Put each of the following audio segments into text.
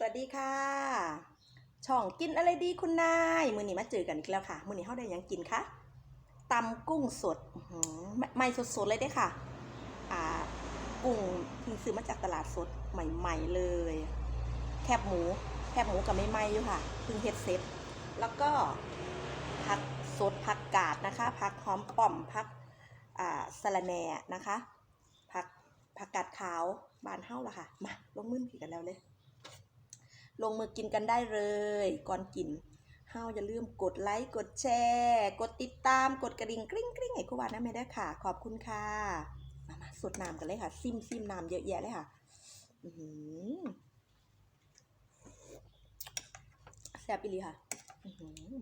สวัสดีค่ะ ช่องกินอะไรดีคุณนายมือหนีมาเจอกันอีกแล้วค่ะ มือหนี้เขาได้ยังกินคะตำกุ้งสดอื้อหือไม่สดๆเลยด้ค่ะ อ่ากุ้งซื้อมาจากตลาดสดใหม่ ๆ เลย แคบหมู แคบหมูกับไม่ไหมอยู่ค่ะเพิ่งเฮ็ดเสร็จแล้วก็ผักสดผักกาดนะคะผักหอมป่อมผักอ่าสะระแหน่นะคะผักผักกาดขาวบานเฮ้าละค่ะ มาลงมือผิดกันแล้วเลย ลงมือกินกันได้เลย ก่อนกินเฮาอย่าลืมกดไลค์กดแชร์ กดติดตามกดกระดิ่งกริ๊งกริ๊งให้กูวานะไม่ได้ค่ะ ขอบคุณค่ะ มามาสดน้ำกันเลยค่ะ ซิมซิมน้ำเยอะแยะเลยค่ะอือหือแซ่บอีหลีค่ะอือหือ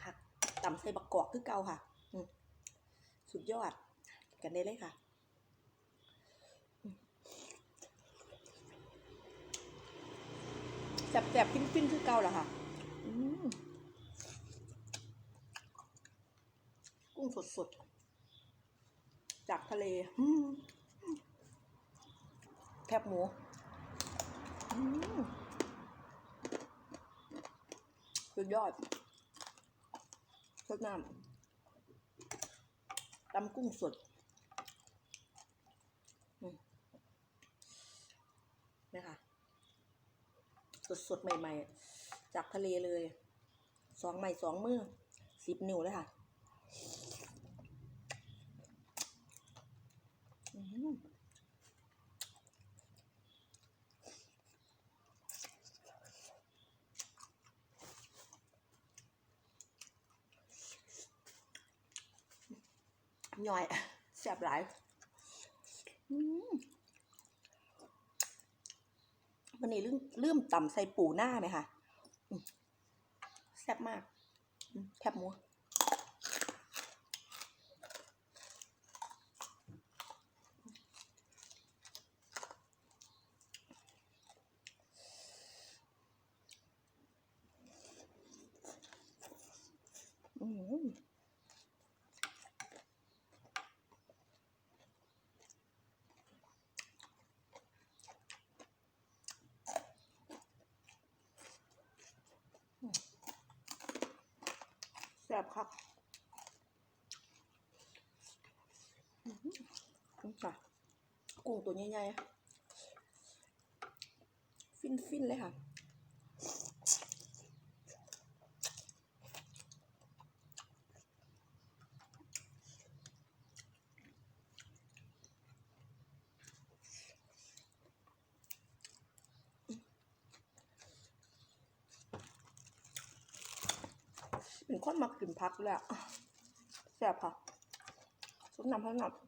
คักตำใส่บักกอกคือเก่าค่ะอืมสุดยอด กันได้เลยค่ะ แสบๆฟินๆคือเก่าเหรอค่ะอืมกุ้งสดๆ จากทะเลอืมแคบหมูอืมสุดยอดสดน้ำตำกุ้งสดอืมนี่ค่ะ สดๆ ใหม่ ๆ จากทะเลเลย สองใหม่สองมือสิบนิ้วเลยค่ะอื้อหือหน่อยแซ่บหลายอืม วั นนี้ลืมลืมต่ำใส่ปูหน้าไหมคะแซ่บมากแคบหมู อืมแซ่บครับอืมนี่ค่ะกุ้งตัวใหญ่ๆ ฟินๆ เลยค่ะ เป็นคนมักกินพักเลยอะแซ่บค่ะสุดน้ำพักน้ำ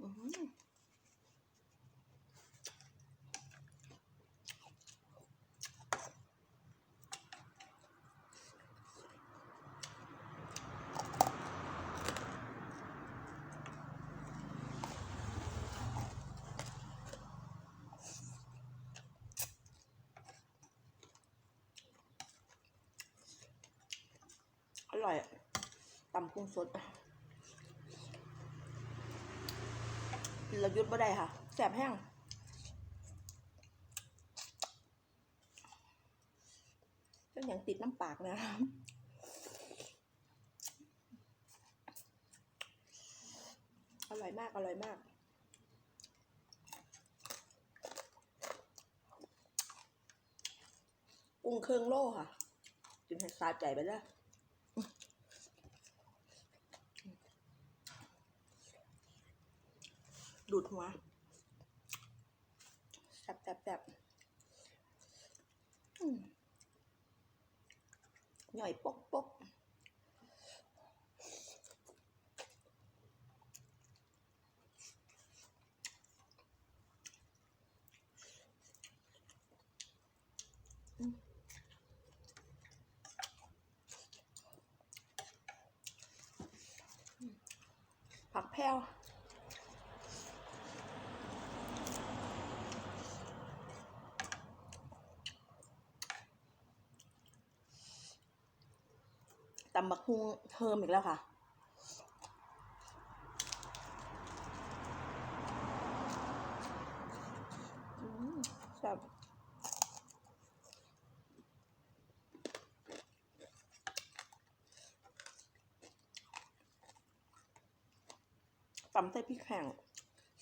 อื้อหืออ ร่อยตำกุ้งสดกินแล้วหยุดบ่ได้ค่ะแสบแห้งก็ยังติดน้ำปากนะอร่อยมาก อร่อยมากกุ้งเครื่องโล่ค่ะกินให้สาใจไปเลย ดูดหัวแซ่บแซ่บแซ่บหน่อยปกปกผักแพรว ตำบักฮุงเทิมอีกแล้วค่ะแซ่บตำใส่พริกแห้ง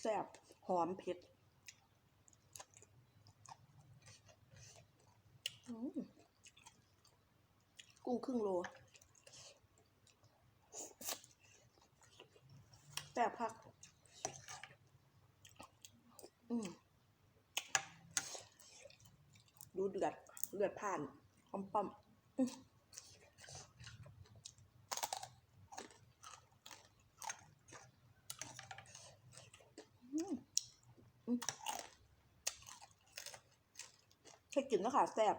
แซ่บหอมเผ็ดกุ้งครึ่งโลแซ่บพัก อืม ดูเดือดเดือด ผ่านปอมปอมอื้ออืมอืมให้กินแล้วค่ะแซ่บ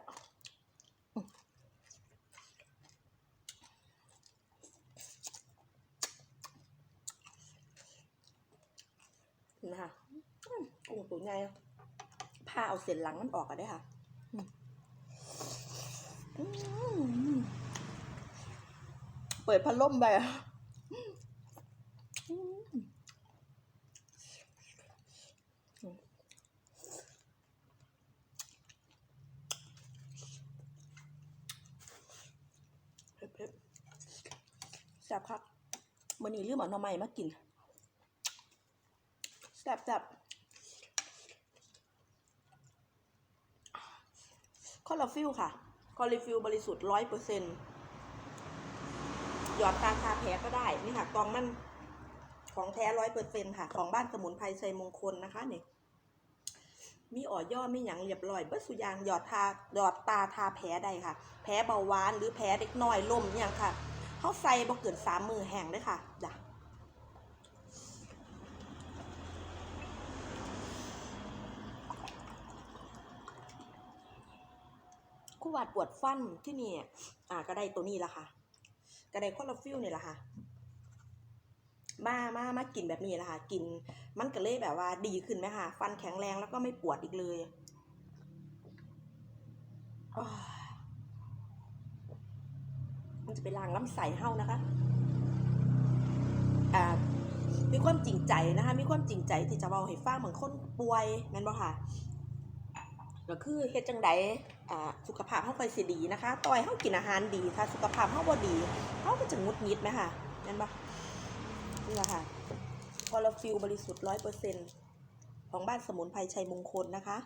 นะคะกุ้งตัวใหญ่ผ้าเอาเส้นหลังมันออกกันได้ค่ะ เปิดพัดลมไปอะเผ็ดๆแซ่บครับมื่อนี้ลืมเอาหน่อไม้มากินแซ่บแซ่บคอลลาฟิลค่ะ คอลลาฟิลบริสุทธิ์ร้อยเปอร์เซ็นต์หยอดตาทาแผลก็ได้นี่ค่ะกองมันของแท้ร้อยเปอร์เซ็นต์ค่ะ ของบ้านสมุนไพรชัยมงคลนะคะเนี่ยมีอ่อย่อมีหยังเรียบร้อยเบิดสุยางหยอดทาหยอดตาทาแผลได้ค่ะ แผลเบาหวานหรือแผลเล็กน้อยล่มอหย่างค่ะเขาใส่บ่เกินสามมือแห้งเลยค่ะจ้ะ คู่วาดปวดฟันที่นี่อ่าก็ได้ตัวนี้ละค่ะก็ได้คอลลาฟิลนี่แหละค่ะมามามากินแบบนี้แหละค่ะ กินมันก็เลยแบบว่าดีขึ้นไหมค่ะฟันแข็งแรงแล้วก็ไม่ปวดอีกเลยมันจะไปล้างลำไส้เฮานะคะอ่ามีความจริงใจนะคะ มีความจริงใจที่จะเว้าให้ฟังเหมือนคนป่วยแม่นบ่ค่ะ ก็คือเฮ็ดจังใด สุขภาพเฮาค่อยสิดีนะคะ ต่อยเฮากินอาหารดีถ้าสุขภาพเฮาบ่ดีเฮาก็จะงุดงิดไหมคะแม่นบ่นี่แหละค่ะคอลลาฟิลบริสุทธิ์100%ของบ้านสมุนไพรชัยมงคลนะคะ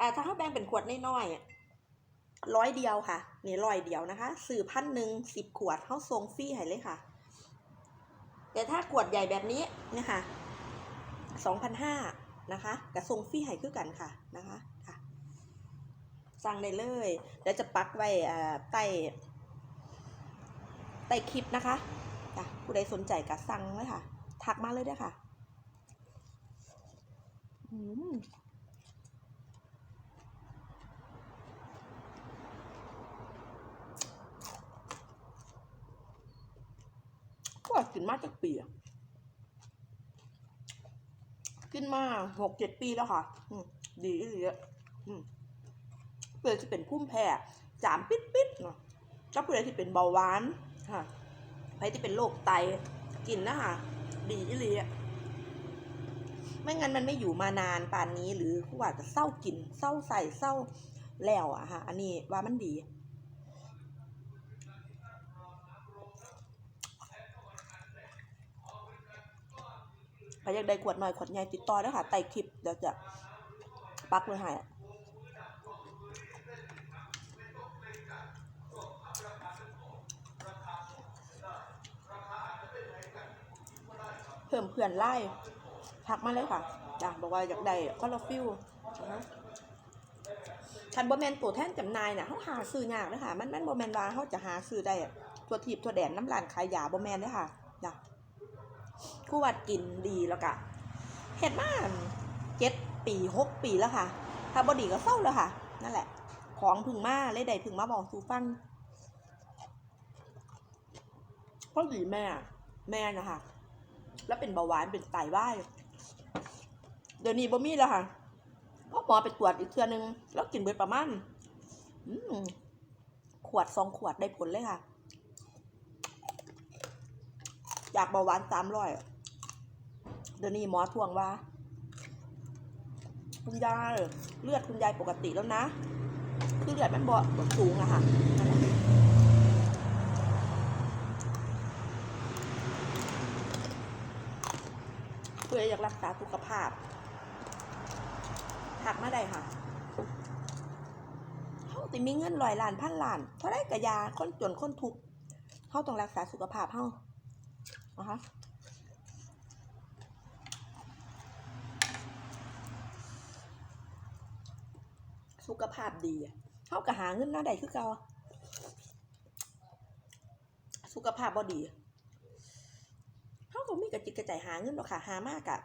อ่าถ้าเฮาแบ่งเป็นขวดน้อยๆร้อยเดียวค่ะนี่ร้อยเดียวนะคะซื้อพันหนึ่งสิบขวดเฮาส่งฟรีให้เลยค่ะ แต่ถ้าขวดใหญ่แบบนี้เนี่ยค่ะสองพันห้านะคะกระทรงฟรีให้คือกันค่ะนะคะ สั่งได้เลยเดี๋ยวจะปักไว้ใต้ใต้คลิปนะคะจ้ะผู้ใดสนใจก็สั่งเลยค่ะ ทักมาเลยเด้อค่ะอืมก็กินมาจากปีอะกินมาหกเจ็ดปีแล้วค่ะ ดีเลยอะ อืมเพื่อที่เป็นพุ่มแพ้จามปิดปิดๆเนาะแล้วเพื่อที่เป็นเบาหวานค่ะใครที่เป็นโรคไตกินนะคะดีอีหลีอะไม่งั้นมันไม่อยู่มานานป่านนี้หรือผู้ว่าจะเศร้ากินเศร้าใส่เศร้าแล้วอะค่ะ อันนี้ว่ามันดีใครอยากได้ขวดหน่อยขวดใหญ่ติดต่อได้ค่ะใต้คลิปเดี๋ยวจะปักไว้ให้อะ เพิ่มเพื่อนไล่ทักมาเลยค่ะจ้ะบอกว่าอยากได้คอลลาฟิลคันบอแมนตัวแทนจำหนายน่ะเขาหาซื้อยากเลยค่ะ มันมันบอแมนว่าเขาจะหาซื้อได้อะทั่วทีบทั่วแดนน้ำลานขายยาบอแมนเลยค่ะจ้ะกูวัดกินดีแล้วกะเฮ็ดมาเจ็ดปีหกปีแล้วค่ะ ถ้าบอดีก็เศร้าแล้วค่ะ นั่นแหละ ของพึ่งมาเลยได้พึ่งมาบอกสู่ฟังเพราะดีแม่ แม่นะคะ แล้วเป็นเบาหวานเป็นไตวายเดี๋ยวนี้บ่มีแล้วค่ะพ่อหมอไปตรวจอีกเทื่อนึง แล้วกินเบิดประมาณขวดสองขวดได้ผลเลยค่ะ อยากเบาหวานสามร้อยเดี๋ยวนี้หมอทวงว่า คุณยายเลือดคุณยายปกติแล้วนะ คือเลือดมันบ่สูงอะค่ะ เพื่ออยากรักษาสุขภาพหักมาได้ค่ะเขาติมีเงินลอยล้านพันล้านเท่าไรกะยาคนจนคนทุกเขาต้องรักษาสุขภาพเขานะคะสุขภาพดีเขาก็หาเงินหน้าใดคือเก่าสุขภาพบ่ดี ก็มีกระจิกกระใจหาเงินหรอกค่ะ หามากอะ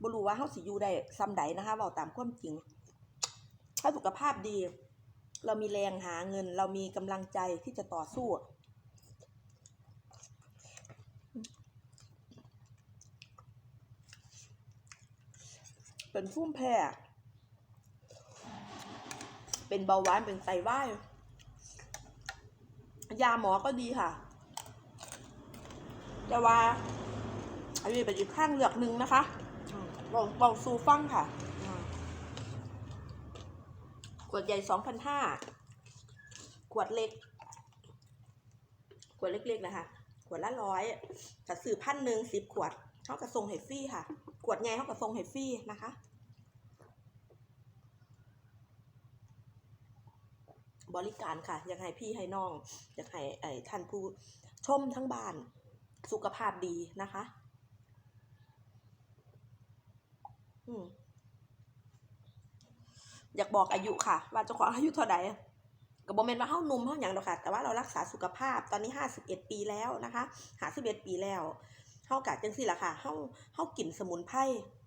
บ่รู้ว่าเขาสิอยู่ได้ซ้ำใดนะคะเว้าตามความจริง ถ้าสุขภาพดี เรามีแรงหาเงิน เรามีกำลังใจที่จะต่อสู้เป็นฟุ้มแพ้เป็นเบาหวาน เป็นไตวายยาหมอก็ดีค่ะ แต่ว่า อันนี้เป็นอีกข้างเลือกหนึ่งนะคะลองลองซูฟังค่ะอืมขวดใหญ่สองพันห้าขวดเล็ก ขวดเล็กๆนะคะขวดละร้อยถ้าซื้อพันหนึ่งสิบขวดเขากระทรงให้ฟรีค่ะ ขวดใหญ่เขากระทรงให้ฟรีนะคะบริการค่ะ อยากให้พี่ให้น้อง อยากให้ไอ้ท่านผู้ชมทั้งบ้าน สุขภาพดีนะคะ อยากบอกอายุค่ะ ว่าเจ้าของอายุเท่าไหร่ก็บอกเมนต์ว่าเฮานุ่มเฮาหยังเดอกค่ะ แต่ว่าเรารักษาสุขภาพตอนนี้ห้าสิบเอ็ดปีแล้วนะคะห้าสิบเอ็ดปีแล้วเฮากะจังสี่ละค่ะเฮาเฮากลิ่นสมุนไพร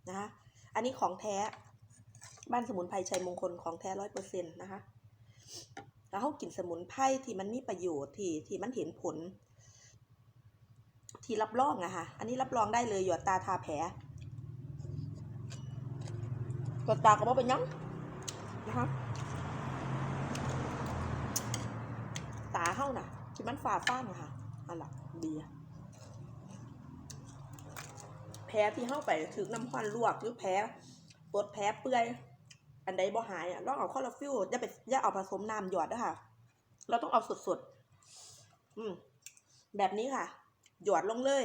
นะคะอันนี้ของแท้ บ้านสมุนไพรชัยมงคลของแท้ร้อยเปอร์เซ็นต์นะคะแล้วเขากินสมุนไพรที่มันมีประโยชน์ที่ที่มันเห็นผล ที่รับรองอะค่ะ อันนี้รับรองได้เลยหยดตาทาแผล หยอดตาก็บอกเป็นหยังนะคะตาเข้าน่ะที่มันฝ่าฟ้านอะค่ะอันละดีอะแผลที่เข้าไปถึงน้ำควันลวกหรือแผลปวดแผลเปื่อยอันใดบ่หายอะลองเอาคอลลาฟิลอย่าไปอย่าเอาผสมน้ำหยอดนะคะเราต้องเอาสดๆอืม แบบนี้ค่ะ หยอดลงเลย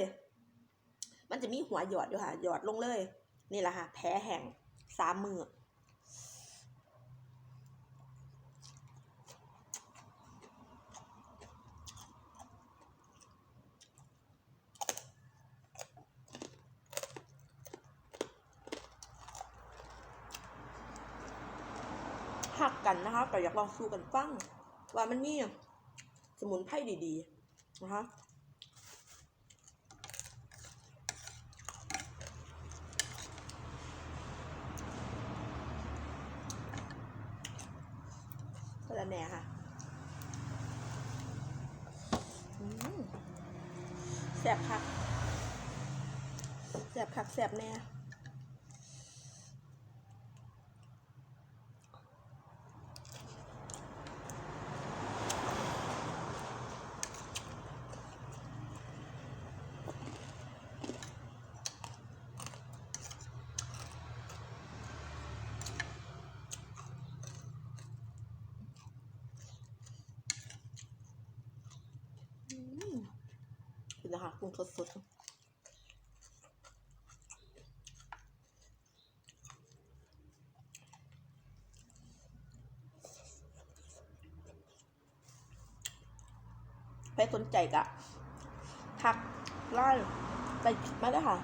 มันจะมีหัวหยอดอยู่ค่ะ หยอดลงเลย นี่แหละค่ะ แผลแห้ง สามมือหักกันนะคะแต่อยากลองสู้กันฟังว่ามันมีสมุนไพรดี ๆ นะคะ ก็ละแหน่ค่ะแสบคักแสบคักแสบแน่ คุณนะคะปรุงสดๆไปสนใจกะทักไล่ไปมาได้ค่ะ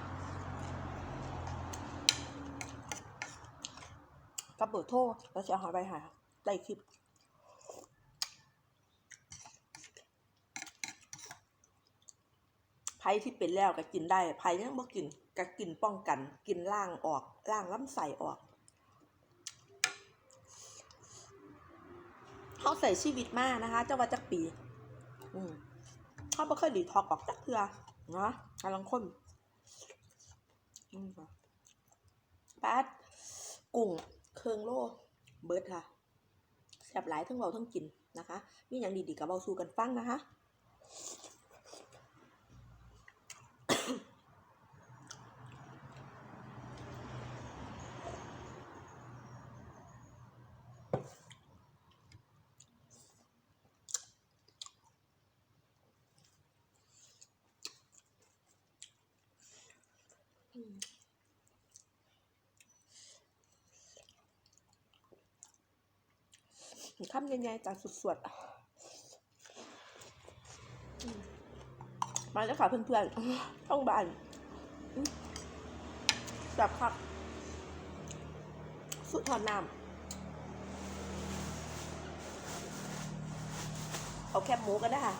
กับเบอร์โทรแล้วจะเอาไปหาได้คลิป ไผ่ที่เป็นแล้วก็กินได้ไผ่ยังบ่กินก็กินป้องกัน กินล่างออกล่างลำไส้ออกเขาใส่ชีวิตมากนะคะเจ้าว่าจักปี อืมเขาบ่เคยดีทอกออกจักเทือเนาะกำลังคนอืมค่ะปัดกุ้งเครื่องโลเบิร์ดค่ะแซ่บหลายทั้งเราทั้งกินนะคะ มีอย่างดีๆกับเบาสู้กันฟังนะคะ คำใหญ่ๆจากสุดๆมาแล้วค่ะเพื่อนๆต้องบานแบบคักสุดทอนน้ำเอาแคบหมูก็ได้ค่ะ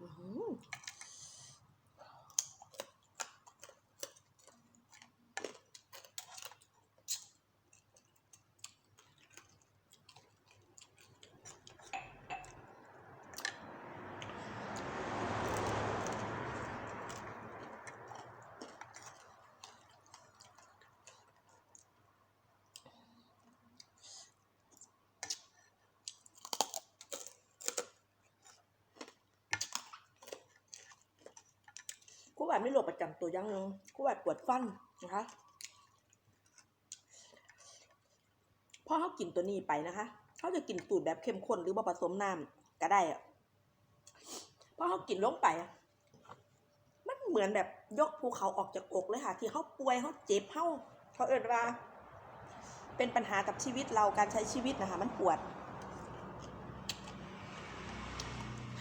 อื้อหือ กูแบบไม่โรคประจำตัวยังนึงกูแบบปวดฟันนะคะพอเขากินตัวนี้ไปนะคะเขาจะกินสูตรแบบเข้มข้นหรือว่าผสมน้ำก็ได้อะพอเขากินลงไป มันเหมือนแบบยกภูเขาออกจากอกเลยค่ะ ที่เขาป่วยเขาเจ็บเขาเขาเอิดว่า เป็นปัญหากับชีวิตเราการใช้ชีวิตนะคะ มันปวด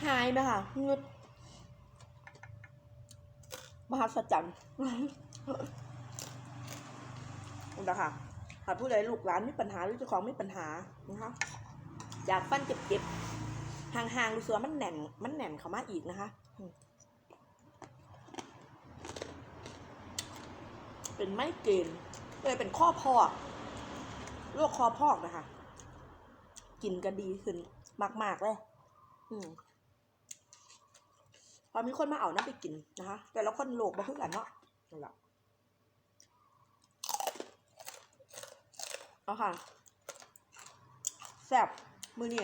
หายไหมคะงึด มหัศจรรย์นะคะหากผู้ใดลูกหลานมีปัญหาหรือเจ้าของมีปัญหานะคะอยากฟันเจ็บๆห่างๆรู้สึกว่ามันแน่นมันแน่นเขามาอีกนะคะเป็นไม่เกณฑ์เลยเป็นข้อพอกโรคคอพอกนะคะ กินก็ดีขึ้นมาก ๆ เลย อืม พอมีคนมาเอาน้ำไปกินนะคะ แต่ละคนโลกบ่คือกันเนาะนั่นแหละเอาค่ะแซ่บมือนี่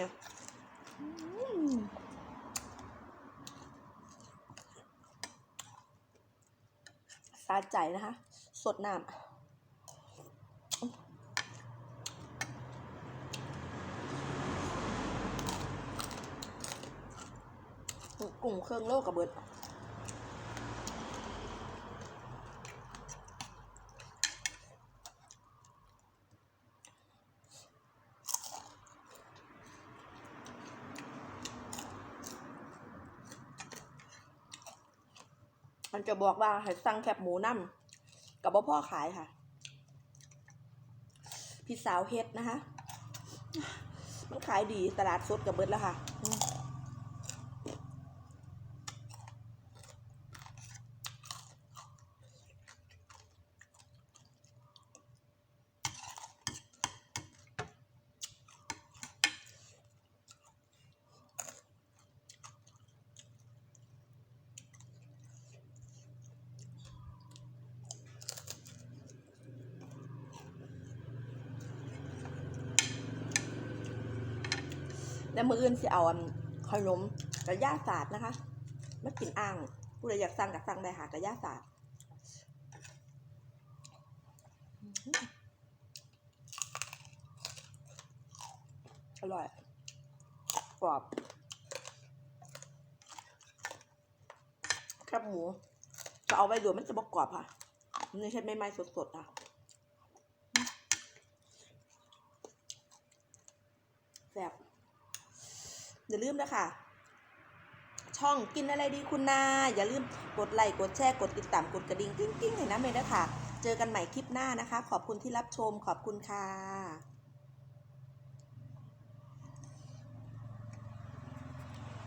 อืมสาใจนะคะ สดน้ำ กุ้งเครื่องโลกกับเบิดมันจะบอกว่าให้สั่งแคบหมูน้ำกับพ่อขายค่ะ พี่สาวเฮ็ดนะคะ มันขายดีตลาดสดกับเบิดแล้วค่ะ แล้วมืออื่นสิเอาขนมกระย่าศาสตร์นะคะมากินอ่างผู้ใดอยากสั่งกับสั่งได้ค่ะกระย่าศาสตร์อร่อยกรอบแคบหมูจะเอาไปดูมันจะบอกกรอบค่ะนไม่ใช่ไม่ไม้สดๆค่ะ แซ่บอย่าลืมนะคะช่องกินอะไรดีคุณนาอย่าลืมกดไลค์กดแชร์กดติดตามกดกระดิ่งกิ้งกิ้งๆให้นะเมย์นะคะเจอกันใหม่คลิปหน้านะคะ ขอบคุณที่รับชมขอบคุณค่ะ